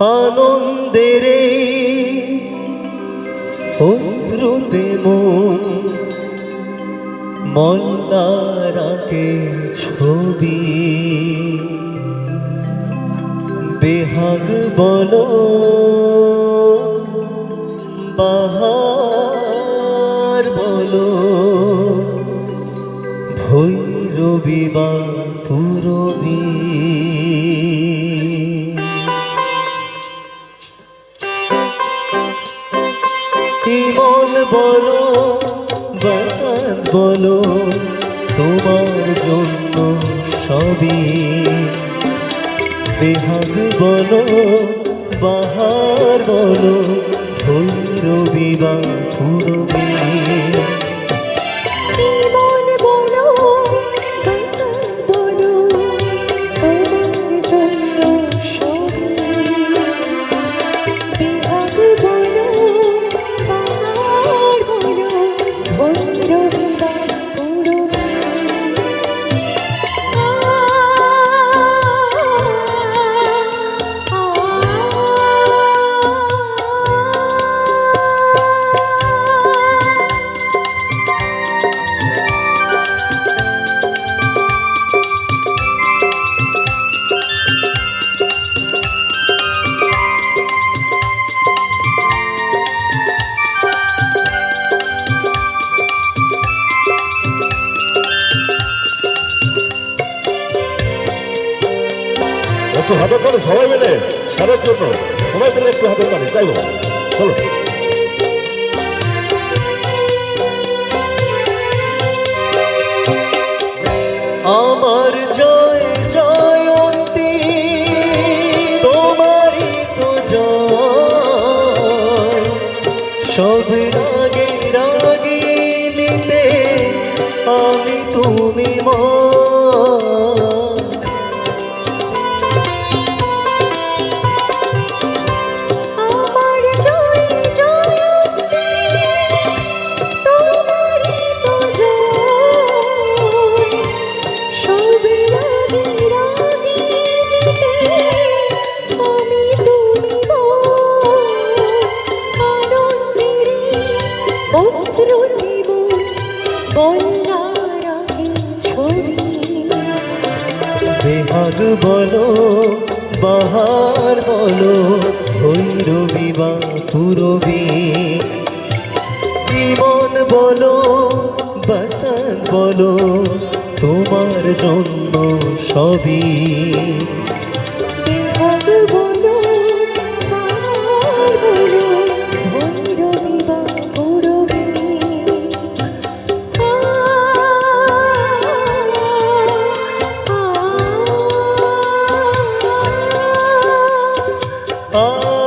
আনন্দের অশ্রুতে মন মল্লারাকে ছবি। বেহাগ বলো বাহার বলো ভৈরবী বা পুরবী। বলো বসন্ত বলো তোমার জন্য সবই। বেহাগ বলো বাহার বলো ভৈরবী বা পুরবী। একটু হাতে করে সবাই মিলে সারের জন্য সবাই মিলে একটু হাতে করে চাইব চলো। আমার জয় জয়ন্তী তোমারই তো জয়। সব রাগে রাগে নিতে আমি তুমি মা বেহাগ বলো বাহার বলো ভৈরবী বা পুরবী। জীবন বলো বসন্ত বলো তোমার জন্য সবই। Oh.